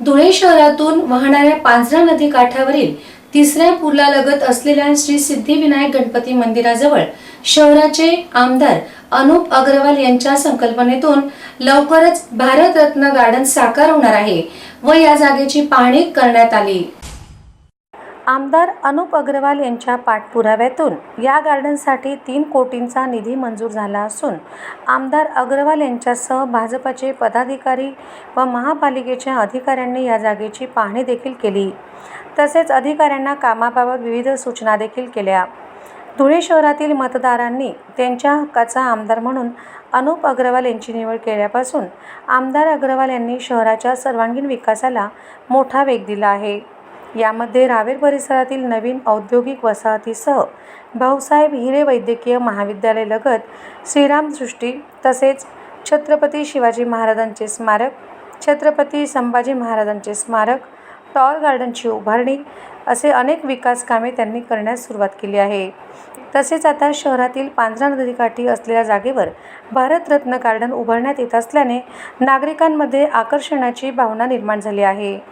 धुळे शहरातून वाहणाऱ्या पांझरा नदी काठावरील तिसऱ्या पुला लगत असलेल्या श्री सिद्धिविनायक गणपती मंदिराजवळ शहराचे आमदार अनुप अग्रवाल यांच्या संकल्पनेतून लवकरच भारतरत्न गार्डन साकार होणार आहे व या जागेची पाहणी करण्यात आली. आमदार अनुप अग्रवाल यांच्या पाठपुराव्यातून या गार्डनसाठी तीन कोटींचा निधी मंजूर झाला असून आमदार अग्रवाल यांच्यासह भाजपचे पदाधिकारी व महापालिकेच्या अधिकाऱ्यांनी या जागेची पाहणी देखील केली. तसेच अधिकाऱ्यांना कामाबाबत विविध सूचना देखील केल्या. धुळे शहरातील मतदारांनी त्यांच्या हक्काचा आमदार म्हणून अनुप अग्रवाल यांची निवड केल्यापासून आमदार अग्रवाल यांनी शहराच्या सर्वांगीण विकासाला मोठा वेग दिला आहे. यामध्ये रावेर परिसरातील नवीन औद्योगिक वसाहतीसह भाऊसाहेब हिरे वैद्यकीय महाविद्यालय लगत श्रीराम सृष्टी तसेच छत्रपती शिवाजी महाराजांचे स्मारक छत्रपती संभाजी महाराजांचे स्मारक टॉल गार्डनची उभारणी असे अनेक विकास कामे त्यांनी करण्यास सुरुवात केली आहे. तसेच आता शहरातील पांझरा नदीकाठी असलेल्या जागेवर भारतरत्न गार्डन उभारण्यात येत असल्याने नागरिकांमध्ये आकर्षणाची भावना निर्माण झाली आहे.